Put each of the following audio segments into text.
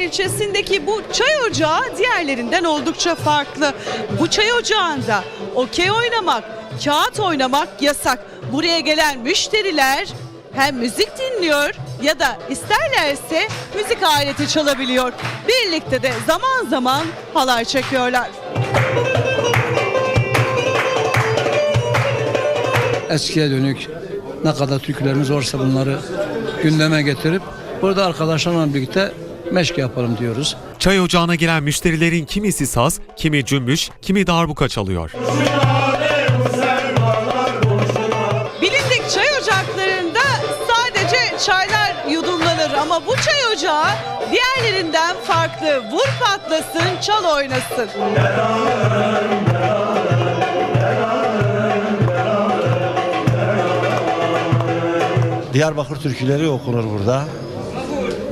ilçesindeki bu çay ocağı diğerlerinden oldukça farklı. Bu çay ocağında okey oynamak, kağıt oynamak yasak. Buraya gelen müşteriler hem müzik dinliyor ya da isterlerse müzik aleti çalabiliyor. Birlikte de zaman zaman halay çekiyorlar. eskiye dönük ne kadar türkülerimiz varsa bunları gündeme getirip burada arkadaşlarla birlikte meşk yapalım diyoruz. Çay ocağına gelen müşterilerin kimisi saz, kimi cümbüş, kimi darbuka çalıyor. Bilindik çay ocaklarında sadece çaylar yudumlanır ama bu çay ocağı diğerlerinden farklı. Vur patlasın, çal oynasın. Diyarbakır türküleri okunur burada.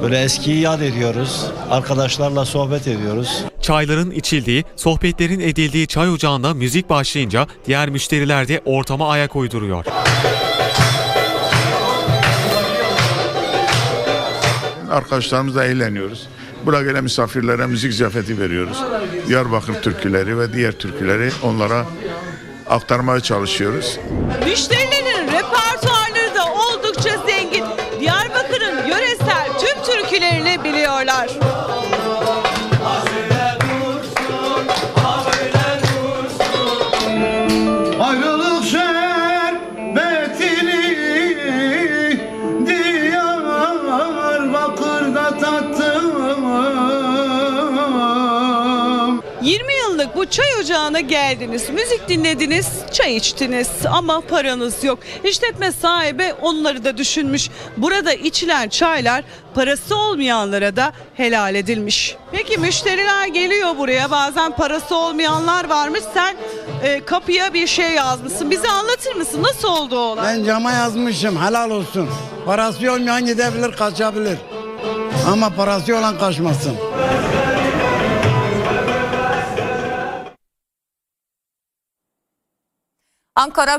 Böyle eskiyi yad ediyoruz. Arkadaşlarla sohbet ediyoruz. Çayların içildiği, sohbetlerin edildiği çay ocağında müzik başlayınca diğer müşteriler de ortama ayak uyduruyor. Arkadaşlarımızla eğleniyoruz. Buraya gelen misafirlere müzik ziyafeti veriyoruz. Diyarbakır türküleri ve diğer türküleri onlara aktarmaya çalışıyoruz. Müşterilerin repertuarları tüm türkülerini biliyorlar. Diyarbakır'da tattım 20 yıllık bu çay ocağına geldiniz, müzik dinlediniz, çay içtiniz ama paranız yok. İşletme sahibi onları da düşünmüş. Burada içilen çaylar parası olmayanlara da helal edilmiş. Peki müşteriler geliyor buraya bazen parası olmayanlar varmış. Sen e, kapıya bir şey yazmışsın. Bize anlatır mısın? Nasıl oldu o olay? Ben cama yazmışım helal olsun Parası olmayan gidebilir kaçabilir Ama parası olan kaçmasın Ankara